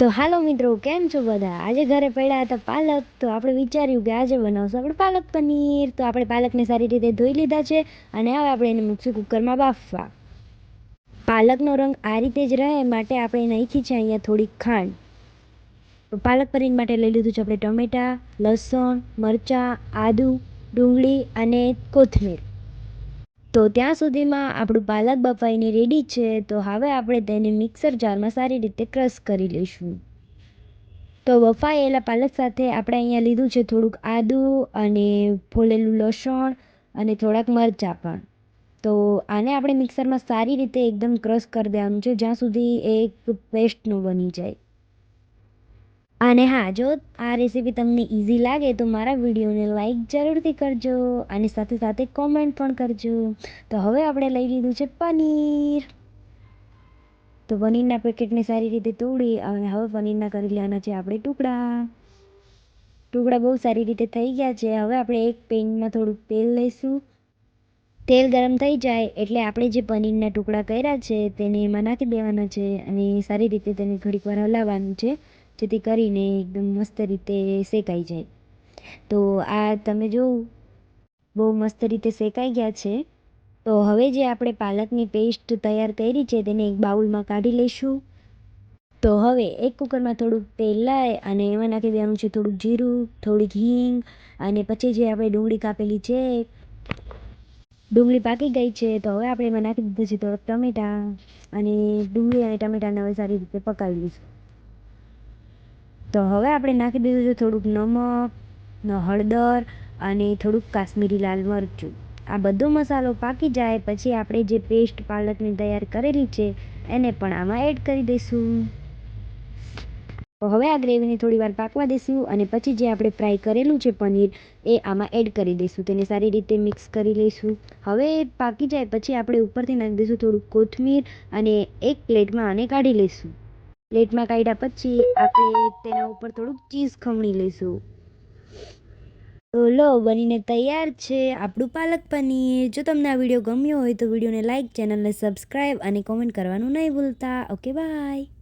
તો હાલો મિત્રો, કેમ છો બધા? આજે ઘરે પડ્યા હતા પાલક, તો આપણે વિચાર્યું કે આજે બનાવશું આપણે પાલક પનીર. તો આપણે પાલકને સારી રીતે ધોઈ લીધા છે અને હવે આપણે એને મિક્સર કુકરમાં બાફવા. પાલકનો રંગ આ રીતે જ રહે માટે આપણે નાખી છે અહીંયા થોડીક ખાંડ. પાલક પનીર માટે લઈ લીધું છે આપણે ટમેટાં, લસણ, મરચાં, આદુ, ડુંગળી અને કોથમીર. તો ત્યાં સુધીમાં આપણું પાલક બફાઈને રેડી છે, તો હવે આપણે તેને મિક્સર જારમાં સારી રીતે ક્રશ કરી લઈશું. તો બફાયેલા પાલક સાથે આપણે અહીંયા લીધું છે થોડુંક આદું અને ફોલેલું લસણ અને થોડાક મરચાં પણ. તો આને આપણે મિક્સરમાં સારી રીતે એકદમ ક્રશ કરી દેવાનું છે, જ્યાં સુધી એક પેસ્ટનું બની જાય. અને હા, જો આ રેસીપી તમને ઇઝી લાગે તો મારા વિડીયોને લાઈક જરૂરથી કરજો અને સાથે સાથે કોમેન્ટ પણ કરજો. તો હવે આપણે લઈ લીધું છે પનીર. તો પનીરના પેકેટને સારી રીતે તોડી અને હવે પનીરના કરી લેવાના છે આપણે ટુકડા. ટુકડા બહુ સારી રીતે થઈ ગયા છે. હવે આપણે એક પેનમાં થોડુંક તેલ લઈશું. તેલ ગરમ થઈ જાય એટલે આપણે જે પનીરના ટુકડા કર્યા છે તેને એમાં નાખી દેવાના છે અને સારી રીતે તેને ઘડીક વાર હલાવવાનું છે. જેથી કરીને એકદમ મસ્ત રીતે શેકાઈ જાય. તો આ તમે જોવું બહુ મસ્ત રીતે શેકાઈ ગયા છે, તો હવે જે આપણે પાલકની પેસ્ટ તૈયાર કરી છે તેને એક બાઉલમાં કાઢી લઈશું. તો હવે એક કુકરમાં થોડુંક તેલ લાય અને એમાં નાખી દેવાનું છે થોડુંક જીરું, થોડીક હિંગ અને પછી જે આપણે ડુંગળી કાપેલી છે, ડુંગળી પાકી ગઈ છે, તો હવે આપણે એમાં નાખી દીધું છે થોડાક ટમેટાં અને ડુંગળી અને ટમેટાને હવે સારી રીતે પકાવી લઈશું. તો હવે આપણે નાખી દીધું છે થોડુંક નમક હળદર અને થોડુંક કાશ્મીરી લાલ મરચું. આ બધો મસાલો પાકી જાય પછી આપણે જે પેસ્ટ પાલકની તૈયાર કરેલી છે, એને પણ આમાં એડ કરી દઈશું. હવે આ ગ્રેવીને થોડી વાર પાકવા દઈશું અને પછી જે આપણે ફ્રાય કરેલું છે પનીર, એ આમાં એડ કરી દઈશું. તેને સારી રીતે મિક્સ કરી લઈશું. હવે પાકી જાય પછી આપણે ઉપરથી નાખી દઈશું થોડુંક કોથમીર અને એક પ્લેટમાં આને કાઢી લઈશું. પ્લેટમાં કાઢ્યા પછી આપણે તેના ઉપર થોડુંક ચીઝ ખમણી લઈશું. તો લો, બનીને તૈયાર છે આપણું પાલક પનીર. જો તમને આ વીડિયો ગમ્યો હોય તો વિડીયોને લાઇક ચેનલને સબસ્ક્રાઈબ અને કોમેન્ટ કરવાનું નહીં ભૂલતા. Okay, bye.